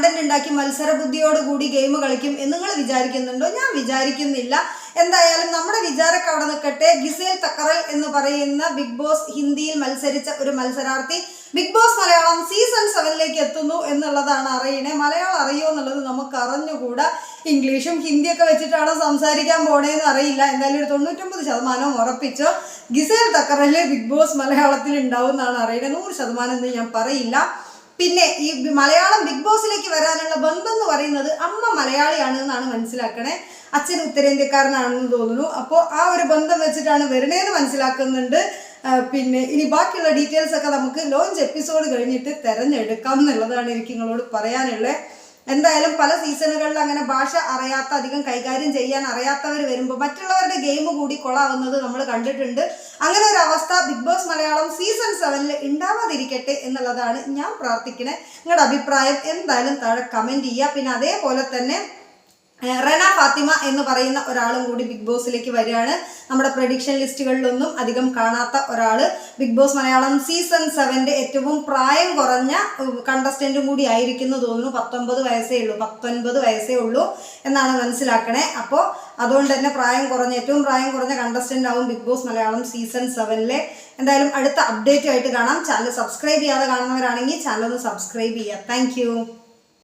ഉണ്ടാക്കി മത്സര ബുദ്ധിയോടുകൂടി ഗെയിം കളിക്കും എന്ന് നിങ്ങൾ വിചാരിക്കുന്നുണ്ടോ? ഞാൻ വിചാരിക്കുന്നില്ല. എന്തായാലും നമ്മുടെ വിചാരമൊക്കെ അവിടെ നിൽക്കട്ടെ. ഗിസേൽ തക്കറൽ എന്ന് പറയുന്ന ബിഗ് ബോസ് ഹിന്ദിയിൽ മത്സരിച്ച ഒരു മത്സരാർത്ഥി ബിഗ് ബോസ് മലയാളം സീസൺ സെവനിലേക്ക് എത്തുന്നു എന്നുള്ളതാണ് അറിയണേ. മലയാളം അറിയോ എന്നുള്ളത് നമുക്ക് അറിഞ്ഞുകൂടാ. ഇംഗ്ലീഷും ഹിന്ദിയൊക്കെ വെച്ചിട്ടാണോ സംസാരിക്കാൻ പോണേന്ന് അറിയില്ല. എന്തായാലും ഒരു തൊണ്ണൂറ്റൊമ്പത് ശതമാനവും ഉറപ്പിച്ചോ. ഗിസേൽ തക്കറൽ ബിഗ് ബോസ് മലയാളത്തിൽ ഉണ്ടാവും എന്നാണ് അറിയണേ. നൂറ് ശതമാനം എന്ന് ഞാൻ പറയില്ല. പിന്നെ ഈ മലയാളം ബോസിലേക്ക് വരാനുള്ള ബന്ധം എന്ന് പറയുന്നത് അമ്മ മലയാളിയാണ് എന്നാണ് മനസ്സിലാക്കണേ. അച്ഛൻ ഉത്തരേന്ത്യക്കാരനാണെന്ന് തോന്നുന്നു. അപ്പോൾ ആ ഒരു ബന്ധം വെച്ചിട്ടാണ് വരണേന്ന് മനസ്സിലാക്കുന്നുണ്ട്. പിന്നെ ഇനി ബാക്കിയുള്ള ഡീറ്റെയിൽസ് ഒക്കെ നമുക്ക് ലോഞ്ച് എപ്പിസോഡ് കഴിഞ്ഞിട്ട് തിരഞ്ഞെടുക്കാം എന്നുള്ളതാണ് എനിക്ക് നിങ്ങളോട് പറയാനുള്ളത് എന്തായാലും പല സീസണുകളിൽ അങ്ങനെ ഭാഷ അറിയാത്ത അധികം കൈകാര്യം ചെയ്യാൻ അറിയാത്തവർ വരുമ്പോൾ മറ്റുള്ളവരുടെ ഗെയിം കൂടി കൊളാവുന്നത് നമ്മൾ കണ്ടിട്ടുണ്ട്. അങ്ങനെ ഒരു അവസ്ഥ ബിഗ് ബോസ് മലയാളം സീസൺ സെവനിൽ ഉണ്ടാവാതിരിക്കട്ടെ എന്നുള്ളതാണ് ഞാൻ പ്രാർത്ഥിക്കണേ. നിങ്ങളുടെ അഭിപ്രായം എന്തായാലും താഴെ കമന്റ് ചെയ്യുക. പിന്നെ അതേപോലെ തന്നെ റെന ഫാത്തിമ എന്ന് പറയുന്ന ഒരാളും കൂടി ബിഗ് ബോസിലേക്ക് വരികയാണ്. നമ്മുടെ പ്രഡിക്ഷൻ ലിസ്റ്റുകളിലൊന്നും അധികം കാണാത്ത ഒരാൾ ബിഗ് ബോസ് മലയാളം സീസൺ സെവന്റെ ഏറ്റവും പ്രായം കുറഞ്ഞ കണ്ടസ്റ്റന്റും കൂടി ആയിരിക്കുന്നു തോന്നുന്നു. പത്തൊമ്പത് വയസ്സേ ഉള്ളൂ. പത്തൊൻപത് വയസ്സേ ഉള്ളൂ എന്നാണ് മനസ്സിലാക്കണേ. അപ്പോൾ അതുകൊണ്ട് തന്നെ പ്രായം കുറഞ്ഞ ഏറ്റവും പ്രായം കുറഞ്ഞ കണ്ടസ്റ്റന്റ് ആവും ബിഗ് ബോസ് മലയാളം സീസൺ സെവനിലെ. എന്തായാലും അടുത്ത അപ്ഡേറ്റ് ആയിട്ട് കാണാം. ചാനൽ സബ്സ്ക്രൈബ് ചെയ്യാതെ കാണുന്നവരാണെങ്കിൽ ചാനൽ ഒന്ന് സബ്സ്ക്രൈബ് ചെയ്യുക. താങ്ക്